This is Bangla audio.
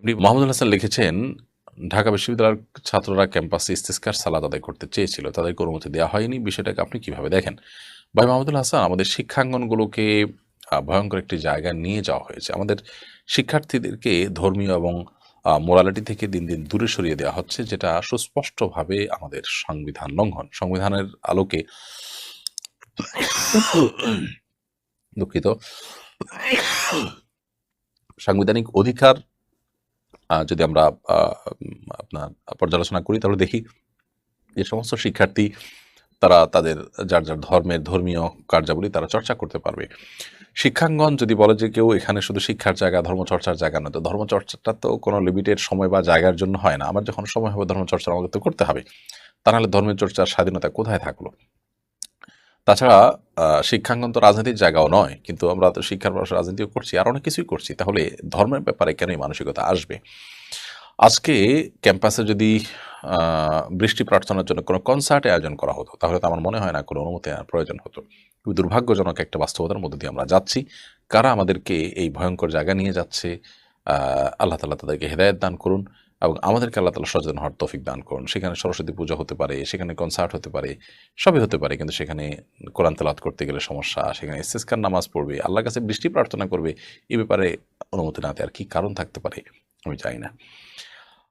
এমনি মোহাম্মদুল হাসান লিখেছেন, ঢাকা বিশ্ববিদ্যালয়ের ছাত্ররা ক্যাম্পাসে ইস্তেস্কার সালাদ আদায় করতে চেয়েছিল, তাদেরকে অনুমতি দেওয়া হয়নি, বিষয়টাকে আপনি কীভাবে দেখেন? ভাই মাহমুদুল হাসান, আমাদের শিক্ষাঙ্গনগুলোকে ভয়ঙ্কর একটি জায়গায় নিয়ে যাওয়া হয়েছে। আমাদের শিক্ষার্থীদেরকে ধর্মীয় এবং মোরালিটি থেকে দিন দিন দূরে সরিয়ে দেওয়া হচ্ছে, যেটা সুস্পষ্টভাবে আমাদের সংবিধান লঙ্ঘন। সংবিধানের আলোকে দুঃখিত। সাংবিধানিক অধিকার যদি আমরা আপনার পর্যালোচনা করি, তাহলে দেখি যে সমস্ত শিক্ষার্থী, তারা তাদের যার যার ধর্মের ধর্মীয় কার্যাবলী তারা চর্চা করতে পারবে। শিক্ষাঙ্গন যদি বলে যে কেউ এখানে শুধু শিক্ষার জায়গা, ধর্মচর্চার জায়গা নয়, তো ধর্মচর্চাটা তো কোনো লিমিটেড সময় বা জায়গার জন্য হয় না। আমার যখন সময় হবে ধর্মচর্চা আমাকে তো করতে হবে। তা ধর্মের চর্চার স্বাধীনতা কোথায় থাকল? তাছাড়া শিক্ষাঙ্গন তো রাজনীতির জায়গাও নয়, কিন্তু আমরা তো শিক্ষার পাশে রাজনীতিও করছি, আর অনেক কিছুই করছি, তাহলে ধর্মের ব্যাপারে কেন এই মানসিকতা আসবে? আজকে ক্যাম্পাসে যদি বৃষ্টি প্রার্থনার জন্য কোনো কনসার্ট আয়োজন করা হতো, তাহলে তো আমার মনে হয় না কোনো অনুমতি নেওয়ার প্রয়োজন হতো। খুবই দুর্ভাগ্যজনক একটা বাস্তবতার মধ্যে দিয়ে আমরা যাচ্ছি। কারা আমাদেরকে এই ভয়ঙ্কর জায়গা নিয়ে যাচ্ছে? আল্লাহ তালা তাদেরকে হেদায়ত দান করুন এবং আমাদেরকে আল্লাহ তালা সচেতন হওয়ার তৌফিক দান করুন। সেখানে সরস্বতী পূজা হতে পারে, সেখানে কনসার্ট হতে পারে, সবই হতে পারে, কিন্তু সেখানে কোরআন তালাত করতে গেলে সমস্যা, সেখানে ইস্তেস্কার নামাজ পড়বে, আল্লাহর কাছে বৃষ্টি প্রার্থনা করবে, এ ব্যাপারে অনুমতি না দেওয়ার কি কারণ থাকতে পারে আমি জানি না।